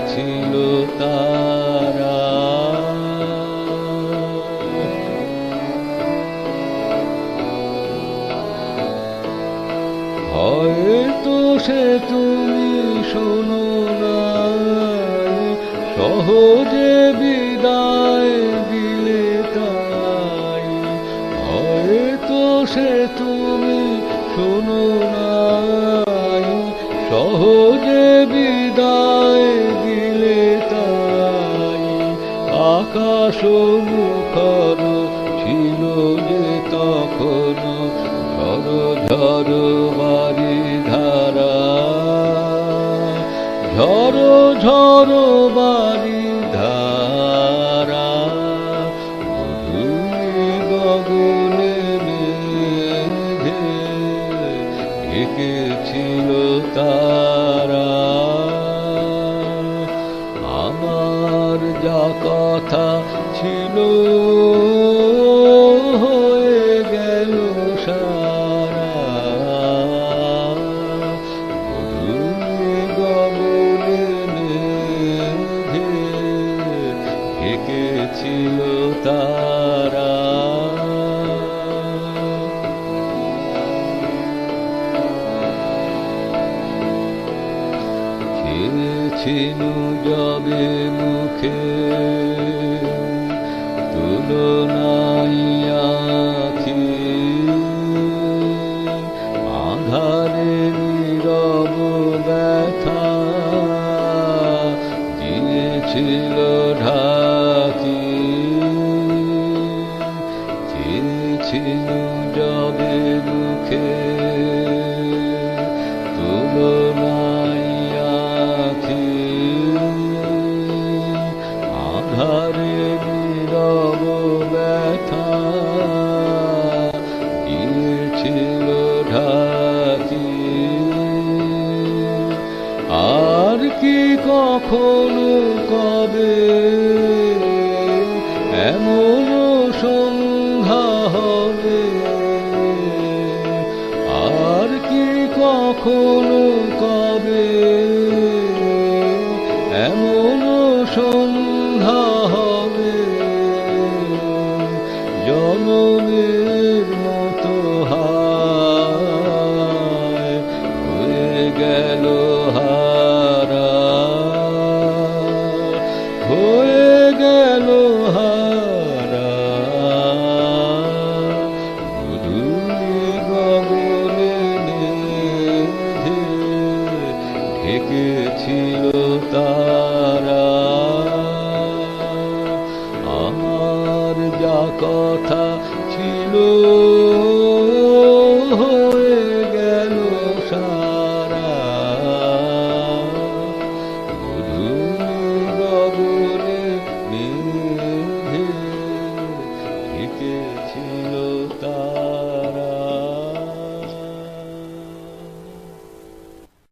ঢেকেছিল তারা। হয়তো সে তুমি শোনো না, সহজে বিদায় দিলে তাই। হয়তো সে তুমি শোনো না। আকাশ মুখর ছিল যে তখন ঝড় ঝড় বাড়ি ধারা। ঝড় ঝড় বাড়ি ঢেকেছিল তারা। আমার যা কথা ছিল হয়ে গেল সারা। ছিল তা খেয়েছিল যাবে মুখে তুলনাই আখি। আধারে নীরব ব্যথা দিয়েছিল ঢাকি। চেয়েছিল যাবে মুখে কি কখনো কবে? এমন সন্ধ্যা হবে। আর কি কখনো কবে? এমন সন্ধ্যা হবে। জনমের মতো হায় গেল এঁকেছিল তারা। আমার যা কথা ছিল হয়ে গেল সারা। মধু গগনে মেঘে এঁকেছিল তারা।